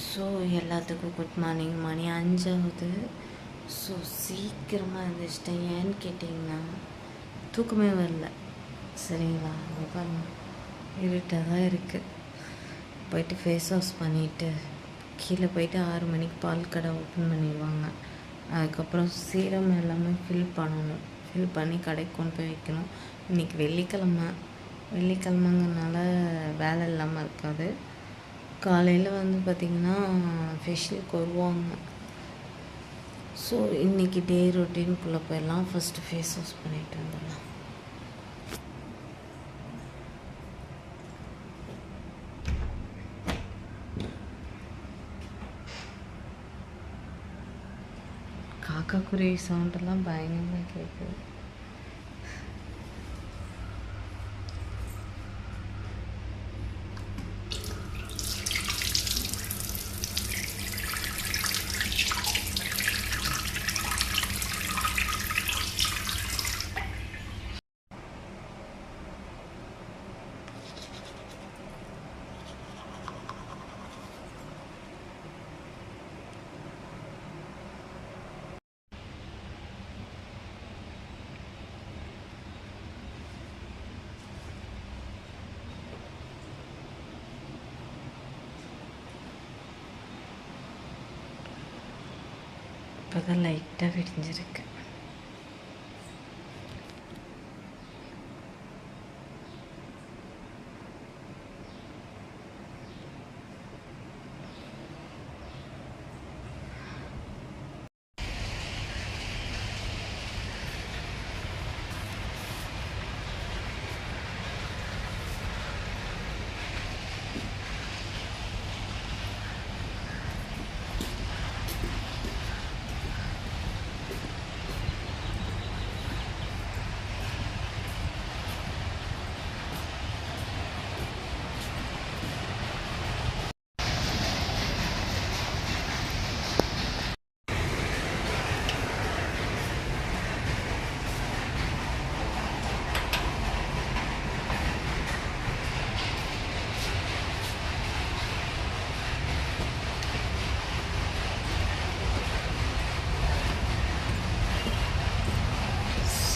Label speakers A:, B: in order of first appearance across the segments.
A: So எல்லாத்துக்கும் good morning மணி அஞ்சாவது so சீக்கிரமாக எழுந்திரிச்சிட்டேன் ஏன்னு கேட்டிங்கன்னா தூக்கமே வரல. சரிங்களா? இங்க பாருங்க. இருட்டாக தான் இருக்குது போயிட்டு ஃபேஸ் வாஷ் பண்ணிவிட்டு கீழே போயிட்டு ஆறு மணிக்கு பால் கடை ஓப்பன் பண்ணிடுவாங்க. அதுக்கப்புறம் சீரம் எல்லாமே ஃபில் பண்ணணும். ஃபில் பண்ணி கடைக்கு கொண்டு போய் வைக்கணும். இன்றைக்கி வெள்ளிக்கிழமை. வெள்ளிக்கிழமைங்கிறனால வேலை இல்லாமல் இருக்காது. காலையில் வந்து பார்த்திங்கன்னா ஃபெஷியலுக்கு வருவாங்க ஸோ இன்றைக்கி டே ரொட்டீனுக்குள்ளே போயிடலாம். ஃபஸ்ட்டு ஃபேஸ் வாஷ் பண்ணிட்டு வந்துடலாம். காக்கா குருவி சவுண்டெல்லாம் பயங்கரமாக கேட்குது இப்போ தான் லைட்டாக விடிஞ்சிருக்கு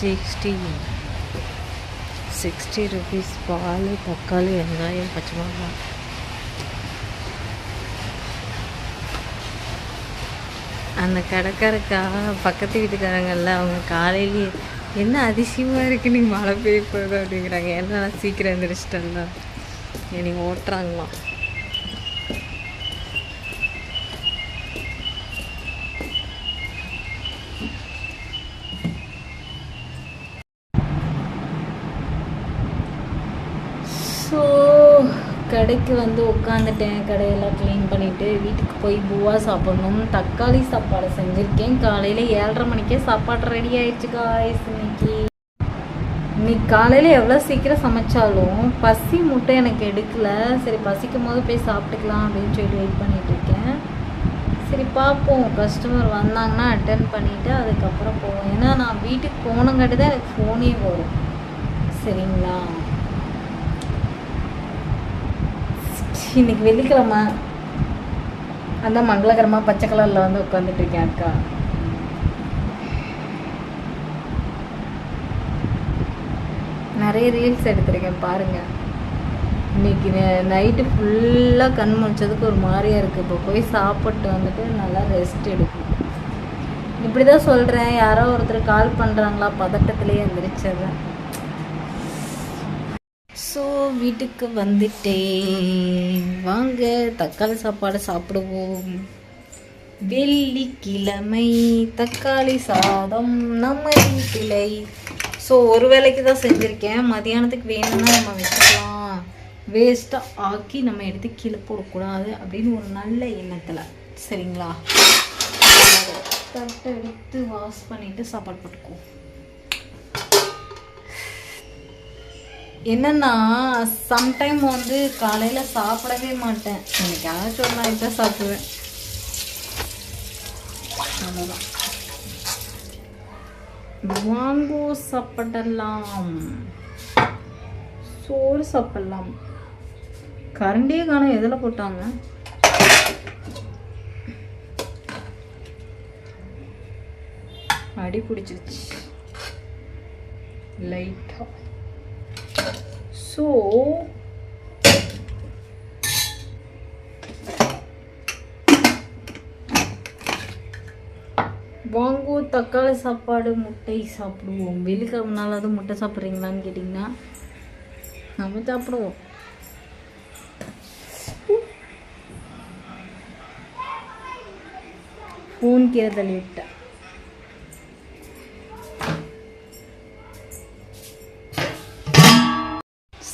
A: சிக்ஸ்டி சிக்ஸ்டி ருபீஸ் பால் தக்காளி வெங்காயம் பச்சை மிளகா அந்த கடைக்காரக்கா பக்கத்து வீட்டுக்காரங்கள்ல அவங்க காலையிலேயே என்ன அதிசயமாக இருக்குது நீங்கள் மழை பெய்ய போகுது அப்படிங்கிறாங்க ஏன்னா நான் சீக்கிரம் எழுந்திரிச்சிட்டேன்ல என்னை ஓட்டுறாங்களாம் ஸோ கடைக்கு வந்து உட்காந்துட்டேன் கடையெல்லாம் க்ளீன் பண்ணிவிட்டு வீட்டுக்கு போய் பூவா சாப்பிடணும். தக்காளி சாப்பாடு செஞ்சுருக்கேன். காலையில் ஏழரை மணிக்கே சாப்பாடு ரெடி ஆயிடுச்சு காய்ஸ் இன்னைக்கு இன்னைக்கு காலையில் எவ்வளோ சீக்கிரம் சமைச்சாலும் பசி முட்டை எனக்கு எடுக்கல. சரி பசிக்கும் போது போய் சாப்பிட்டுக்கலாம் அப்படின்னு சொல்லி வெயிட் பண்ணிட்டு இருக்கேன். சரி பார்ப்போம். கஸ்டமர் வந்தாங்கன்னா அட்டன் பண்ணிவிட்டு அதுக்கப்புறம் போவோம். ஏன்னா நான் வீட்டுக்கு போனங்காட்டி தான் எனக்கு ஃபோனே வரும். சரிங்களா? இன்னைக்கு வெள்ளிக்கிழமை அந்த மங்களகரமாக பச்சை கலரில் வந்து உட்காந்துட்டு இருக்கேன் அக்கா. நிறைய ரீல்ஸ் எடுத்திருக்கேன் பாருங்க. இன்னைக்கு நைட்டு ஃபுல்லாக கண் முழிச்சதுக்கு ஒரு மாதிரியா இருக்குது இப்போ போய் சாப்பிட்டு வந்துட்டு நல்லா ரெஸ்ட் எடுக்கும். இப்படி தான் சொல்கிறேன் யாரோ ஒருத்தர் கால் பண்ணுறாங்களா பதட்டத்துலேயே எந்திரிச்சதான் ஸோ வீட்டுக்கு வந்துட்டேன். வாங்க தக்காளி சாப்பாடு சாப்பிடுவோம். வெள்ளிக்கிழமை தக்காளி சாதம் நம்ம வீட்டிலை. ஸோ ஒரு வேளைக்கு தான் செஞ்சுருக்கேன். மதியானத்துக்கு வேணும்னா நம்ம வச்சுக்கலாம். வேஸ்ட்டாக ஆக்கி நம்ம எடுத்து கீழே போடக்கூடாது அப்படின்னு ஒரு நல்ல எண்ணத்தில். சரிங்களா? தட்டை எடுத்து வாஷ் பண்ணிவிட்டு சாப்பாடு போட்டுக்குவோம். என்னன்னா சம்டைம் வந்து காலையில் சாப்பிடவே மாட்டேன். என்னைக்காச்சும் ஒரு நாளைக்கு தான் சாப்பிடுவேன். அவ்வளோதான் வாங்கோ சாப்பிடலாம். சோறு சாப்பிடலாம். கரண்டியே காணும் எதில் போட்டாங்க? அடி பிடிச்சிருச்சு. லைட்டாக ஸோ வாங்குவோம் தக்காளி சாப்பாடு முட்டை சாப்பிடுவோம். வெள்ளிக்கிழமனாலாவது முட்டை சாப்பிட்றீங்களான்னு கேட்டிங்கன்னா நம்ம சாப்பிடுவோம். ஃபோன் கீரை தள்ளி விட்டேன்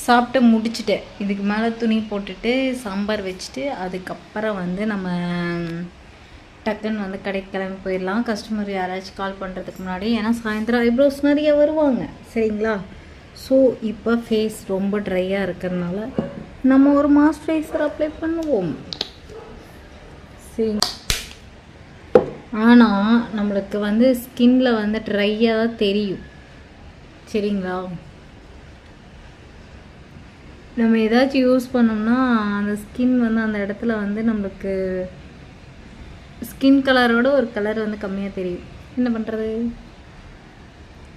A: சாப்பிட்டு முடிச்சுட்டேன். இதுக்கு மேலே துணி போட்டுட்டு சாம்பார் வச்சுட்டு அதுக்கப்புறம் வந்து நம்ம டக்குன்னு வந்து கடைக்கு கிளம்பி போயிடலாம். கஸ்டமர் யாராச்சும் கால் பண்ணுறதுக்கு முன்னாடி ஏன்னா சாயந்தரம் ஐப்ரோஸ் நிறைய வருவாங்க. சரிங்களா? ஸோ இப்போ ஃபேஸ் ரொம்ப ட்ரையாக இருக்கிறதுனால நம்ம ஒரு மாய்ஸ்சரைசர் அப்ளை பண்ணுவோம். சரி. ஆனால் நம்மளுக்கு வந்து ஸ்கின்ல வந்து ட்ரையாக தான் தெரியும். சரிங்களா? நம்ம ஏதாச்சும் யூஸ் பண்ணோம்னா அந்த ஸ்கின் வந்து அந்த இடத்துல வந்து நம்மளுக்கு ஸ்கின் கலரோட ஒரு கலர் வந்து கம்மியாக தெரியும். என்ன பண்ணுறது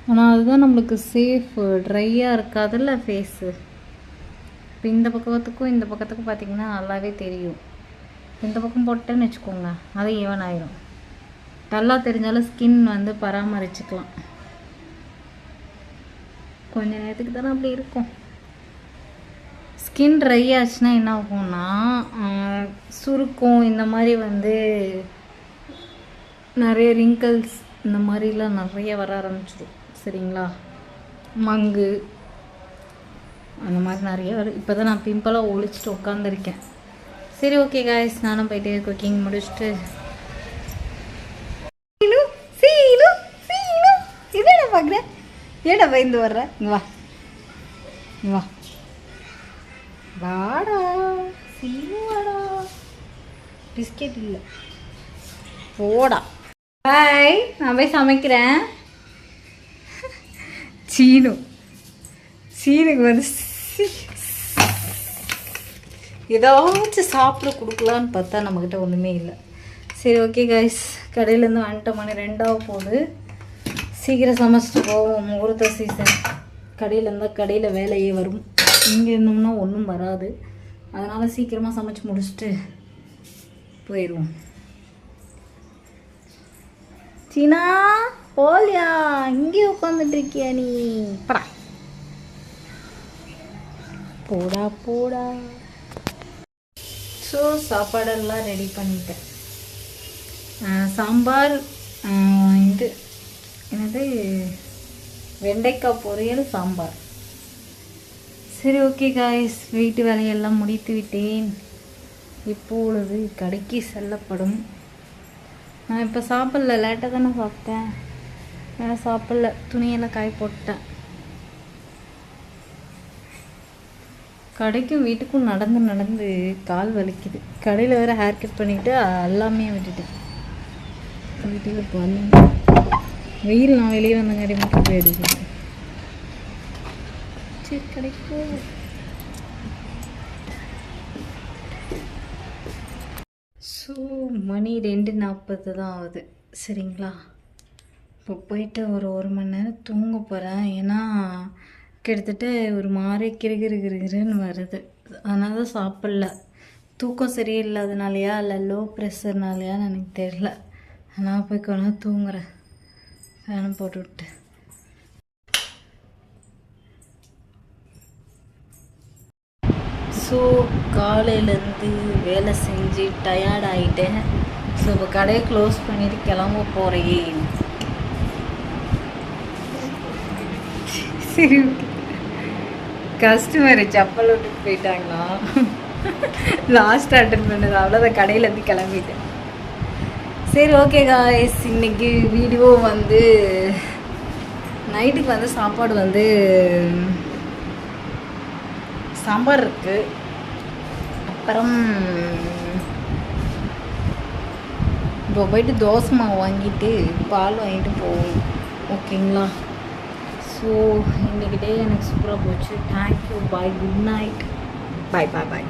A: ஆனால் அதுதான் நம்மளுக்கு சேஃப் ட்ரையாக இருக்காதுல்ல ஃபேஸு இப்போ இந்த பக்கத்துக்கும் இந்த பக்கத்துக்கும் பார்த்தீங்கன்னா நல்லாவே தெரியும். இந்த பக்கம் போட்டேன்னு வச்சுக்கோங்க அது ஈவன் ஆயிரும். நல்லா தெரிஞ்சாலும் ஸ்கின் வந்து பராமரிச்சுக்கலாம். கொஞ்ச நேரத்துக்கு தானே அப்படி இருக்கும். ஸ்கின் ட்ரை ஆச்சுன்னா என்ன ஆகும்னா சுருக்கம் இந்த மாதிரி வந்து நிறைய ரிங்கிள்ஸ் இந்த மாதிரிலாம் நிறைய வர ஆரம்பிச்சிடும். சரிங்களா? மங்கு அந்த மாதிரி நிறைய வரும் இப்போ தான் நான் பிம்பிளாக ஒழிச்சிட்டு உட்காந்துருக்கேன் சரி ஓகே காய்ஸ் நானும் போயிட்டு குக்கிங் முடிச்சுட்டு. சீனு சீனு இதேடா பார்க்குறேன் ஏடா பயந்து வர்ற வா. வா. வாடா சீனு வாடா. பிஸ்கெட் இல்லை. போடா. பாய் நான் போய் சமைக்கிறேன். சீனு. சீனுக்கு வந்து ஏதாச்சும் சாப்பிட கொடுக்கலான்னு பார்த்தா நம்மக்கிட்ட ஒன்றுமே இல்லை. சரி ஓகே கைஸ் கடையிலேருந்து வந்துட்ட மணி ரெண்டாக போகுது. சீக்கிரம் சமைச்சிட்டு போவோம். முகூர்த்த சீசன் கடையில் இருந்தால் கடையில் வேலையே வரும். இங்கே இருந்தோம்னா ஒன்றும் வராது. அதனால் சீக்கிரமாக சமைச்சு முடிச்சுட்டு போயிடுவோம் சீனா போலியா இங்கே உட்காந்துட்டு இருக்கியா நீ? படா. போடா போடா. ஸோ சாப்பாடெல்லாம் ரெடி பண்ணிட்டேன். சாம்பார் இது என்னது? வெண்டைக்காய் பொரியல் சாம்பார். சரி ஓகே காய்ஸ் வீட்டு வேலையெல்லாம் முடித்து விட்டேன். இப்பொழுது கடைக்கு செல்லப்படும். நான் இப்போ சாப்பிடல. லேட்டாக தானே சாப்பிட்டேன். நான் சாப்பிடல. துணியெல்லாம் காய போட்டேன். கடைக்கும் வீட்டுக்கும் நடந்து நடந்து கால் வலிக்குது. கடையில் வேறு ஹேர் கட் பண்ணிவிட்டு எல்லாமே விட்டுட்டேன். வீட்டுக்கு பண்ண வெயில் நான் வெளியே வந்தங்காட்டி மட்டும் போய் அடிக்கிறேன் சரி கிடைக்கும் ஸோ மணி ரெண்டு நாற்பது தான் ஆகுது. சரிங்களா? இப்போ போயிட்டு ஒரு ஒரு மணி நேரம் தூங்க போகிறேன் ஏன்னா கிட்டத்தட்ட ஒரு மாதிரி கிறுகிறு கிறுகிறுன்னு வருது. அதனால தான் சாப்பிடல. தூக்கம் சரியில்லாதனாலையா? இல்லை லோ ப்ரெஷர்னாலையான்னு எனக்கு தெரில நான் போய் கொஞ்ச தூங்குறேன். ஃபேனை போட்டு விட்டு. ஸோ காலையிலேருந்து வேலை செஞ்சு டயர்ட் ஆகிட்டேன் ஸோ இப்போ கடையை க்ளோஸ் பண்ணிட்டு கிளம்ப போகிறேன் சரி கஸ்டமர் செப்பல் விட்டுட்டு போயிட்டாங்களா? லாஸ்ட் அட்டன் பண்ணது அவ்வளோதான் கடையிலேருந்து கிளம்பிட்டேன். சரி ஓகே காய்ஸ் இன்னைக்கு வீடியோ வந்து நைட்டுக்கு வந்து சாப்பாடு வந்து சாம்பார் இருக்கு. அப்புறம் இப்போ போயிட்டு தோசை மாவு வாங்கிட்டு பால் வாங்கிட்டு போவோம். ஓகேங்களா ஸோ இன்னைக்கு டே எனக்கு சூப்பராக போச்சு. Thank you bye good night bye bye bye